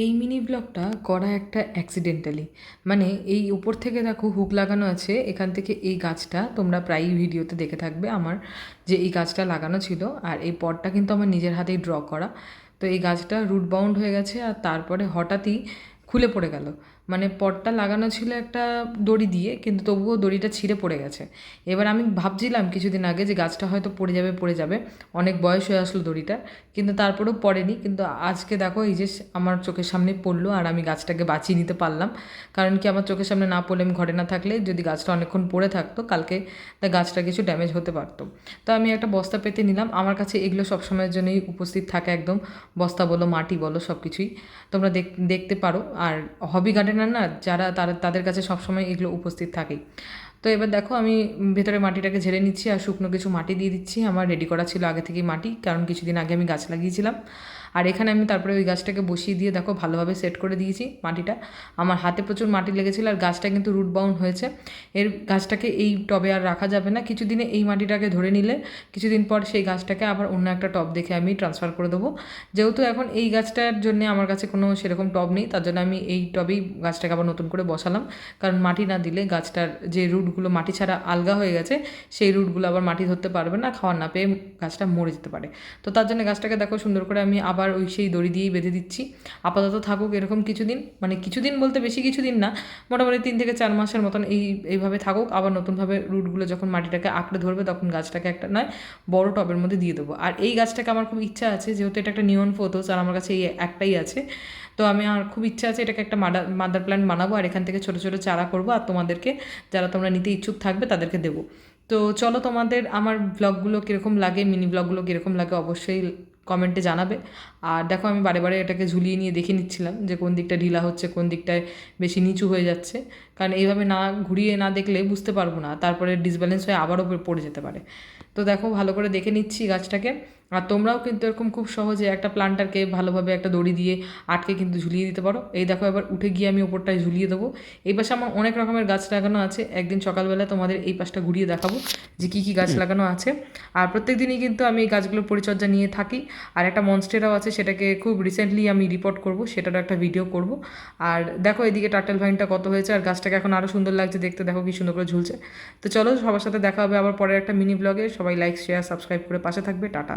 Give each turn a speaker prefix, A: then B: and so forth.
A: এই মিনি ব্লকটা করা একটা অ্যাক্সিডেন্টালি মানে এই উপর থেকে দেখো হুক লাগানো আছে, এখান থেকে এই গাছটা তোমরা প্রায়ই ভিডিওতে দেখে থাকবে আমার, যে এই গাছটা লাগানো ছিল, আর এই পটটা কিন্তু আমার নিজের হাতেই ড্র করা। তো এই গাছটা রুট বাউন্ড হয়ে গেছে, আর তারপরে হঠাৎই খুলে পড়ে গেল। মানে পটটা লাগানো ছিল একটা দড়ি দিয়ে, কিন্তু তবুও দড়িটা ছিঁড়ে পড়ে গেছে। এবার আমি ভাবছিলাম কিছুদিন আগে যে গাছটা হয়তো পড়ে যাবে পড়ে যাবে। অনেক বয়স হয়ে আসলো দড়িটা, কিন্তু তারপরেও পড়েনি। কিন্তু আজকে দেখো, এই যে আমার চোখের সামনে পড়ল, আর আমি গাছটাকে বাঁচিয়ে নিতে পারলাম। কারণ কি, আমার চোখের সামনে না পড়লে আমি ঘরে না থাকলে যদি গাছটা অনেকক্ষণ পড়ে থাকতো, কালকে তা গাছটা কিছু ড্যামেজ হতে পারতো। তো আমি একটা বস্তা পেতে নিলাম। আমার কাছে এগুলো সবসময়ের জন্যই উপস্থিত থাকে একদম। বস্তা বলো, মাটি বলো সব কিছুই তোমরা দেখ, দেখতে পারো। আর হবি গার্ডেনার না যারা তারা তাদের কাছে সবসময় এগুলো উপস্থিত থাকেই। তো এবার দেখো, আমি ভেতরে মাটিটাকে ঝেড়ে নিচ্ছি আর শুকনো কিছু মাটি দিয়ে দিচ্ছি। আমার রেডি করা ছিল আগে থেকেই মাটি, কারণ কিছুদিন আগে আমি গাছ লাগিয়েছিলাম। আর এখানে আমি তারপরে ওই গাছটাকে বসিয়ে দিয়ে দেখো, ভালোভাবে সেট করে দিয়েছি মাটিটা। আমার হাতে প্রচুর মাটি লেগেছিল আর গাছটা কিন্তু রুট বাউন্ড হয়েছে। এর গাছটাকে এই টবে আর রাখা যাবে না। কিছুদিনে এই মাটিটাকে ধরে নিলে কিছুদিন পর সেই গাছটাকে আবার অন্য একটা টব দেখে আমি ট্রান্সফার করে দেবো। যেহেতু এখন এই গাছটার জন্য আমার কাছে কোনো সেরকম টব নেই, তার জন্য আমি এই টবেই গাছটাকে আবার নতুন করে বসালাম। কারণ মাটি না দিলে গাছটার যে রুটগুলো মাটি ছাড়া আলগা হয়ে গেছে, সেই রুটগুলো আবার মাটি ধরতে পারবে না, খাওয়ার না পেয়ে গাছটা মরে যেতে পারে। তো তার জন্য গাছটাকে দেখো সুন্দর করে আমি আবার ওই সেই দড়ি দিয়েই বেঁধে দিচ্ছি। আপাতত থাকুক এরকম কিছুদিন মানে কিছুদিন বলতে বেশি কিছুদিন না, মোটামুটি তিন থেকে চার মাসের মতন এই, এইভাবে থাকুক। আবার নতুনভাবে রুটগুলো যখন মাটিটাকে আঁকড়ে ধরবে, তখন গাছটাকে একটা নয়, বড় টবের মধ্যে দিয়ে দেবো। আর এই গাছটাকে আমার খুব ইচ্ছা আছে, যেহেতু এটা একটা নিয়ন ফোটোস আর আমার কাছে এই একটাই আছে। তো আমি আর খুব ইচ্ছা আছে এটাকে একটা মাদার মাদার প্ল্যান্ট বানাবো, আর এখান থেকে ছোটো ছোটো চারা করব, আর তোমাদেরকে যারা তোমরা নিতে ইচ্ছুক থাকবে তাদেরকে দেবো। তো চলো তোমাদের আমার ব্লগগুলো কীরকম লাগে, মিনি ব্লগগুলো কীরকম লাগে অবশ্যই কমেন্টে জানাবে। আর দেখো আমি বারে বারে এটাকে ঝুলিয়ে নিয়ে দেখে নিচ্ছিলাম যে কোন দিকটা ঢিলা হচ্ছে, কোন দিকটায় বেশি নিচু হয়ে যাচ্ছে। কারণ এইভাবে না ঘুরিয়ে না দেখলে বুঝতে পারব না, তারপরে ডিসব্যালেন্স হয়ে আবারও পড়ে যেতে পারে। তো দেখো ভালো করে দেখে নিচ্ছি গাছটাকে। আর তোমরাও কিন্তু এরকম খুব সহজে একটা প্লান্টারকে ভালোভাবে একটা দড়ি দিয়ে আটকে কিন্তু ঝুলিয়ে দিতে পারো। এই দেখো এবার উঠে গিয়ে আমি ওপরটায় ঝুলিয়ে দেবো। এই পাশে আমার অনেক রকমের গাছ লাগানো আছে। একদিন সকালবেলা তোমাদের এই পাশটা ঘুরিয়ে দেখাবো যে কী কী গাছ লাগানো আছে। আর প্রত্যেক দিনই কিন্তু আমি এই গাছগুলোর পরিচর্যা নিয়ে থাকি। আর একটা মনস্টেরাও আছে সেটাকে খুব রিসেন্টলি আমি রিপোর্ট করব সেটারও একটা ভিডিও করব। আর দেখো এদিকে টার্টেল ভাইনটা কত হয়েছে আর গাছটাকে এখন আরও সুন্দর লাগছে দেখতে। দেখো কি সুন্দর করে ঝুলছে। তো চলো সবার সাথে দেখা হবে আবার পরের একটা মিনি ব্লগে সবাই লাইক শেয়ার সাবস্ক্রাইব করে পাশে থাকবে। টাটা।